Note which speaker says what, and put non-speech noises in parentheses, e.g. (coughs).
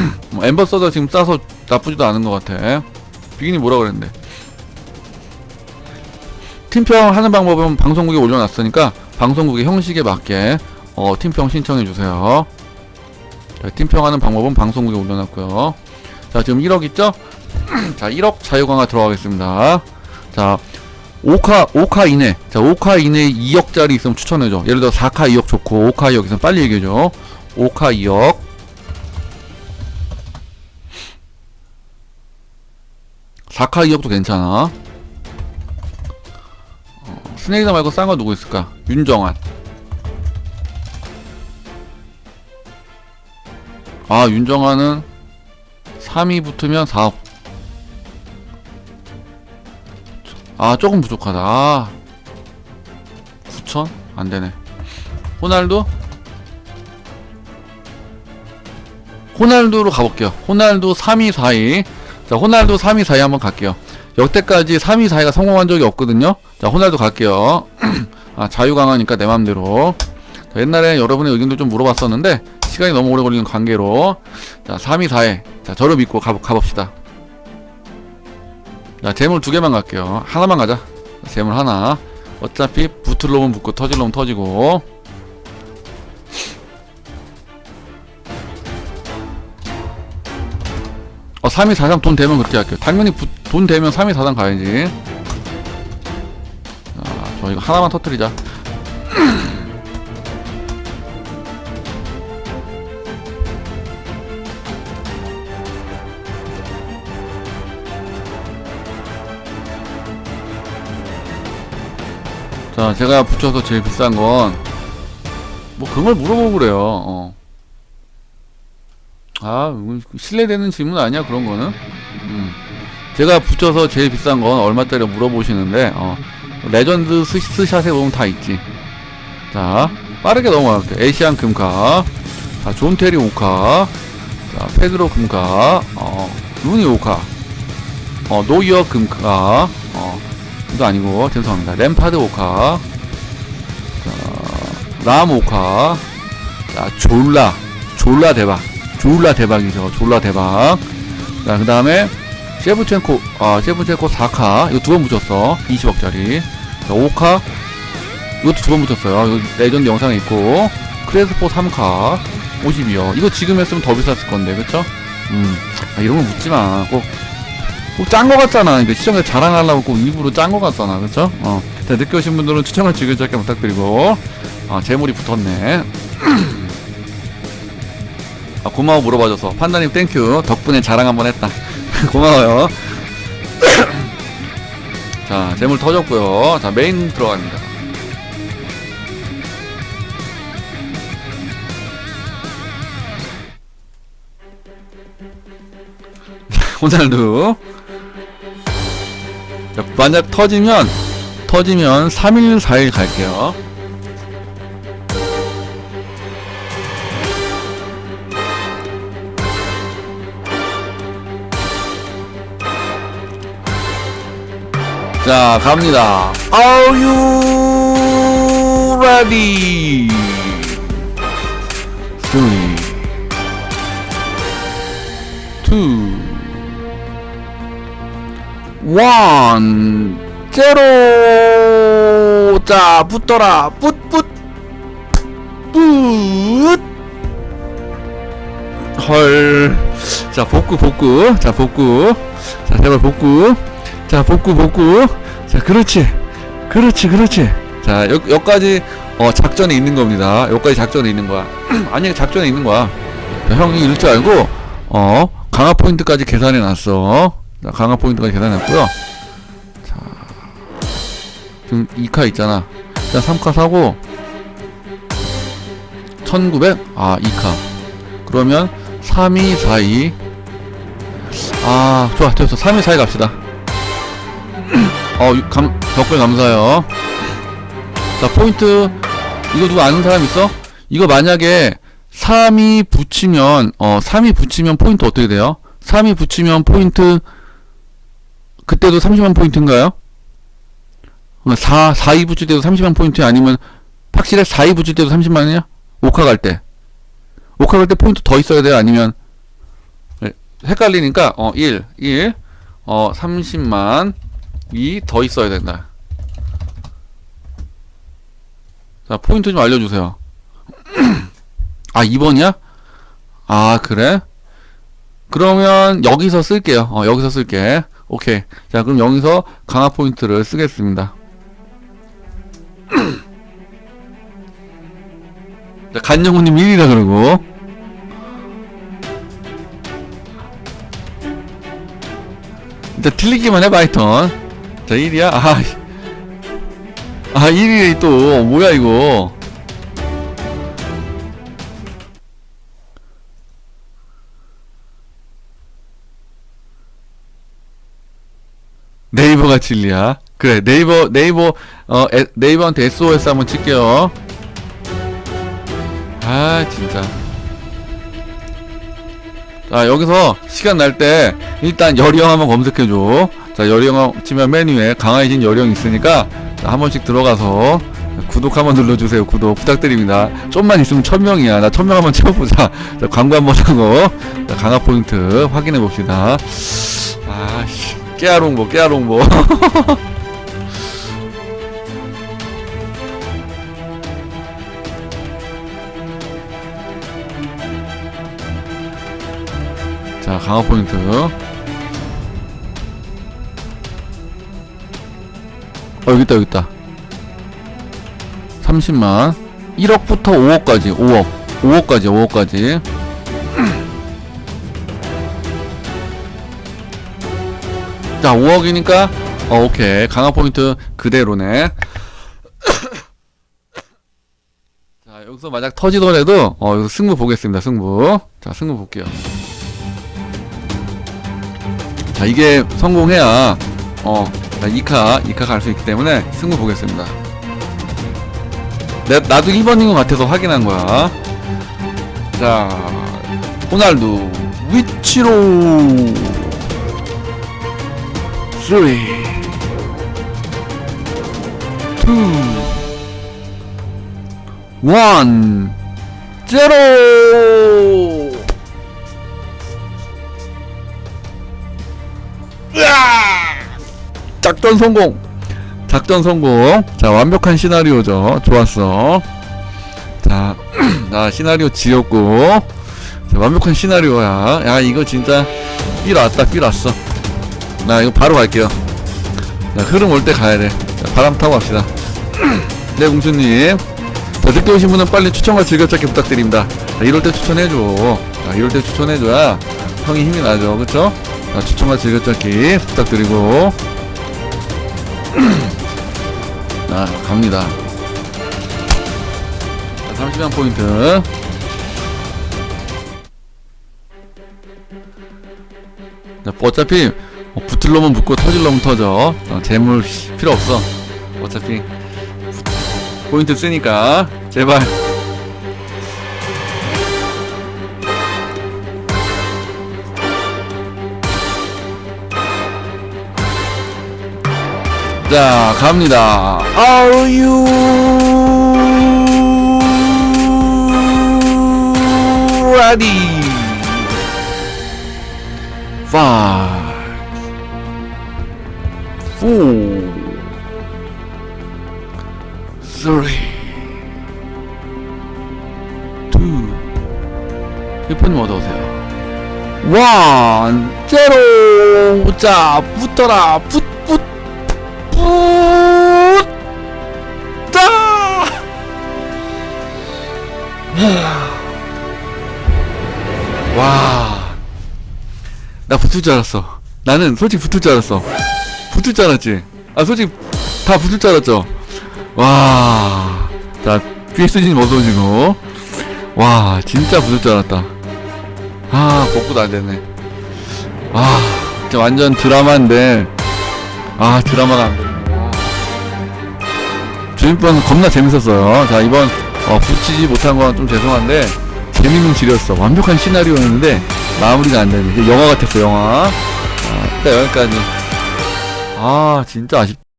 Speaker 1: (clears throat) 뭐 엠버서더 지금 싸서 나쁘지도 않은 것 같아. 비긴이 뭐라 그랬는데. 팀평 하는 방법은 방송국에 올려놨으니까 방송국의 형식에 맞게 어, 팀평 신청해 주세요. 자, 팀평하는 방법은 방송국에 올려놨고요. 자, 지금 1억 있죠? (clears throat) 자, 1억 자유강화 들어가겠습니다. 자, 5카, 5카 이내. 자, 5카 이내에 2억짜리 있으면 추천해줘. 예를 들어 4카 2억 좋고, 5카 2억 있으면 빨리 얘기해줘. 5카 2억. 사카 2억도 괜찮아. 어, 스네이더 말고 싼 거 누구 있을까? 윤정환. 아, 윤정환은 3위 붙으면 4억. 아, 조금 부족하다. 아, 9천? 안 되네. 호날두? 호날두로 가볼게요. 호날두 3위, 4위. 자, 호날두 3위, 4위 한번 갈게요. 역대까지 3위, 4위가 성공한 적이 없거든요. 자, 호날두 갈게요. (clears throat) 아, 자유 강하니까 내 맘대로. 자, 옛날에 여러분의 의견도 좀 물어봤었는데, 시간이 너무 오래 걸리는 관계로. 자, 3위, 4위. 자, 저를 믿고 가, 가봅시다. 자, 재물 두 개만 갈게요. 하나만 가자. 재물 하나. 어차피 붙을 놈은 붙고 터질 놈은 터지고. 어, 3위 4상 돈 되면 그렇게 할게요. 당연히 부, 돈 되면 3위 4상 가야지. 자, 저 이거 하나만 터뜨리자. 자, 제가 붙여서 제일 비싼 건, 뭐, 그걸 물어보고 그래요, 어. 아, 이거 신뢰되는 질문 아니야, 그런 거는? 음. 제가 붙여서 제일 비싼 건 얼마짜리 물어보시는데, 어. 레전드 스, 스샷에 보면 다 있지. 자, 빠르게 넘어갈게요. 에시안 금카. 자, 존테리 오카. 자, 페드로 금카. 어, 루니 오카. 어, 노이어 금카. 어, 이거 아니고, 죄송합니다. 램파드 오카. 자, 람 오카. 자, 졸라. 졸라 대박. 졸라 대박이죠. 졸라 대박. 자, 그 다음에, 셰브첸코, 아, 셰브첸코 4카. 이거 두 번 붙였어. 20억짜리. 자, 5카. 이것도 두 번 붙였어요. 레전드 영상에 있고. 크레스포 3카. 52억. 이거 지금 했으면 더 비쌌을 건데, 그쵸? 음. 아, 이런 거 묻지 마. 꼭, 꼭 짠 거 같잖아. 이거 시청자 자랑하려고 꼭 일부러 짠 거 같잖아. 그쵸? 어. 자, 늦게 오신 분들은 추천을 지글찾기 부탁드리고. 아, 재물이 붙었네. (clears throat) 아, 고마워 물어봐줘서. 판다님 땡큐. 덕분에 자랑 한번 했다. (laughs) 고마워요. (coughs) 자, 재물 터졌고요. 자, 메인 들어갑니다. (laughs) 호날두. 자, 만약 터지면, 터지면 3일, 4일 갈게요. 자, 갑니다. Are you ready? Three, two, one, 제로. 자, 붙더라. 붙, 붙, 붙. 헐. 자, 복구, 복구. 자, 복구. 자, 제발 복구. 자, 복구, 복구. 자, 그렇지. 그렇지, 그렇지. 자, 여, 여기까지, 어, 작전에 있는 겁니다. 여기까지 작전에 있는 거야. (clears throat) 아니, 작전에 있는 거야. 자, 형이 이럴 줄 알고, 어, 강화 포인트까지 계산해 놨어. 자, 강화 포인트까지 계산해 놨고요. 자, 지금 2카 있잖아. 자, 3카 사고, 1900? 아, 2카. 그러면, 3, 2, 4, 2. 아, 좋아, 됐어. 3, 2, 4, 2 갑시다. 어, 유- 감, 댓글 감사해요. 자, 포인트. 이거 누구 아는 사람 있어? 이거 만약에 3이 붙이면, 어, 3이 붙이면 포인트 어떻게 돼요? 3이 붙이면 포인트, 그때도 30만 포인트인가요? 4, 4이 붙일 때도 30만 포인트 아니면, 확실해? 4이 붙일 때도 30만이야? 오카 갈 때. 오카 갈 때 포인트 더 있어야 돼요? 아니면, 헷갈리니까 어 1, 1, 어 30만 이 더 있어야 된다. 자 포인트 좀 알려주세요. (clears throat) 아 2번이야? 아 그래? 그러면 여기서 쓸게요. 어 여기서 쓸게. 오케이. 자 그럼 여기서 강화 포인트를 쓰겠습니다. (clears throat) 자 간영우님 1이다 그러고. 일단 틀리기만 해봐 하여튼 자 1이야? 아, 씨. 아 1이래 또 뭐야 이거 네이버가 진리야 그래 네이버 네이버 어 에, 네이버한테 SOS 한번 칠게요 아 진짜 자 여기서 시간 날 때 일단 여령 한번 검색해줘 자 여령 치면 메뉴에 강화해진 여령 있으니까 자, 한 번씩 들어가서 구독 한번 눌러주세요. 구독 부탁드립니다. 좀만 있으면 천명이야. 나 천명 한번 채워보자. 자, 광고 한번 하고. 자, 강화 포인트 확인해 봅시다. 아씨. 깨알홍보 깨알홍보. (laughs) 자 강화 포인트 어 여기 있다 여기 있다. 30만. 1억부터 5억까지 5억. 5억까지 5억까지. (clears throat) 자 5억이니까 어 오케이. 강화 포인트 그대로네. (clears throat) 자 여기서 만약 터지더라도 어 여기서 승부 보겠습니다 승부. 자 승부 볼게요. 자 이게 성공해야 어 자, 2카 2카 갈 수 있기 때문에 승부 보겠습니다. 내, 나도 1번인 것 같아서 확인한 거야. 자 호날두 위치로. 3 2 1 제로 작전 성공. 작전 성공. 자, 완벽한 시나리오죠. 좋았어. 자, 나 (clears throat) 시나리오 지었고. 자, 완벽한 시나리오야. 야, 이거 진짜 삘 왔다, 삘 왔어. 나 이거 바로 갈게요. 자, 흐름 올 때 가야 돼. 자, 바람 타고 갑시다. (clears throat) 네, 공주님. 자, 늦게 오신 분은 빨리 추천과 즐겨찾기 부탁드립니다. 자, 이럴 때 추천해줘. 자, 이럴 때 추천해줘야 형이 힘이 나죠. 그쵸? 자, 추천과 즐겨찾기 부탁드리고. (clears throat) 자, 갑니다. 자, 30만 포인트. 자, 어차피 어, 붙을 놈은 붙고 터질 놈은 터져. 어, 재물 씨, 필요 없어. 어차피 포인트 쓰니까 제발. 자, 갑니다. Are you ready? Five, four, three, two. 휴폰님 어서 오세요. 원, 제로. 자, 붙어라. 붙, 붙, 붙다. 와. 나 붙을 줄 알았어. 나는 솔직히 붙을 줄 알았어. 붙을 줄 알았지. 아 솔직히 다 붙을 줄 알았죠. 와. 자 PSG님 어서 오시고. 와 진짜 붙을 줄 알았다. 아 복구도 안 됐네. 아 완전 드라마인데. 아 드라마가 안됐 주인분 겁나 재밌었어요. 자 이번 어, 붙이지 못한 건 좀 죄송한데 재밌는 질이었어. 완벽한 시나리오였는데 마무리가 안 되네. 영화 같았어 영화. 자, 일단 여기까지. 아 진짜 아쉽다.